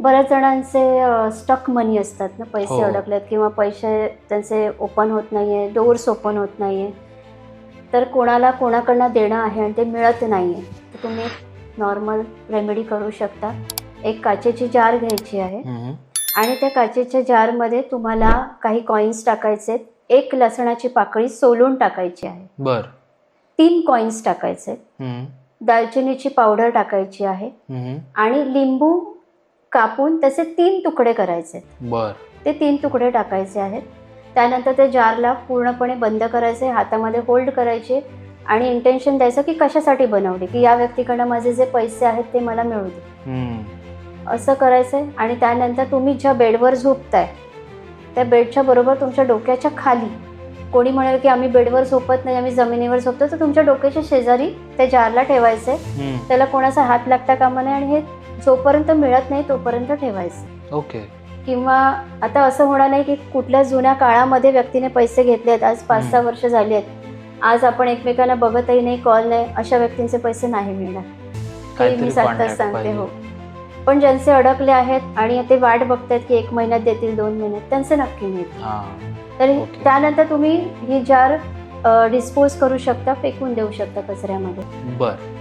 बऱ्याच जणांचे स्टक मनी असतात ना पैसे हो. अडकलेत किंवा पैसे त्यांचे ओपन होत नाहीये डोअर्स ओपन होत नाहीये तर कोणाला कोणाकडनं देणं आहे आणि ते मिळत नाहीये तर तुम्ही नॉर्मल रेमेडी करू शकता एक काचेची जार घ्यायची आहे. आणि त्या काचेच्या जारमध्ये तुम्हाला काही कॉईन्स टाकायचे आहेत. एक लसणाची पाकळी सोलून टाकायची आहे बर तीन कॉईन्स टाकायचे. दालचिनीची पावडर टाकायची आहे. आणि लिंबू कापून त्याचे तीन तुकडे करायचे. बर ते तीन तुकडे टाकायचे आहेत त्यानंतर त्या जारला पूर्णपणे बंद करायचे हातामध्ये होल्ड करायचे आणि इंटेन्शन द्यायचं की कशासाठी बनवली की या व्यक्तीकडनं माझे जे पैसे आहेत ते मला मिळू दे. असं करायचं आहे आणि त्यानंतर तुम्ही ज्या बेडवर झोपताय त्या बेडच्या बरोबर तुमच्या डोक्याच्या खाली कोणी म्हणेल की आम्ही बेडवर झोपत नाही आम्ही जमिनीवर झोपतो तर तुमच्या डोक्याच्या शेजारी त्या जारला ठेवायचं आहे हम्म. त्याला कोणाचा हात लागता कामा नये आणि हे जोपर्यंत मिळत नाही तोपर्यंत ठेवायचं. ओके. किंवा आता असं होणार नाही की कुठल्या जुन्या काळामध्ये व्यक्तीने पैसे घेतले आहेत आज पाच सहा. वर्ष झाली आहेत आज आपण एकमेकांना बघतही नाही कॉल नाही अशा व्यक्तींचे पैसे नाही मिळणार. हे मी contact सांगते. हो. पण ज्यांचे अडकले आहेत आणि ते वाट बघतायत की एक महिन्यात देतील दोन महिन्यात त्यांचे नक्की मिळतील तर. त्यानंतर तुम्ही ही जार डिस्पोज करू शकता फेकून देऊ शकता कचऱ्यामध्ये. बर.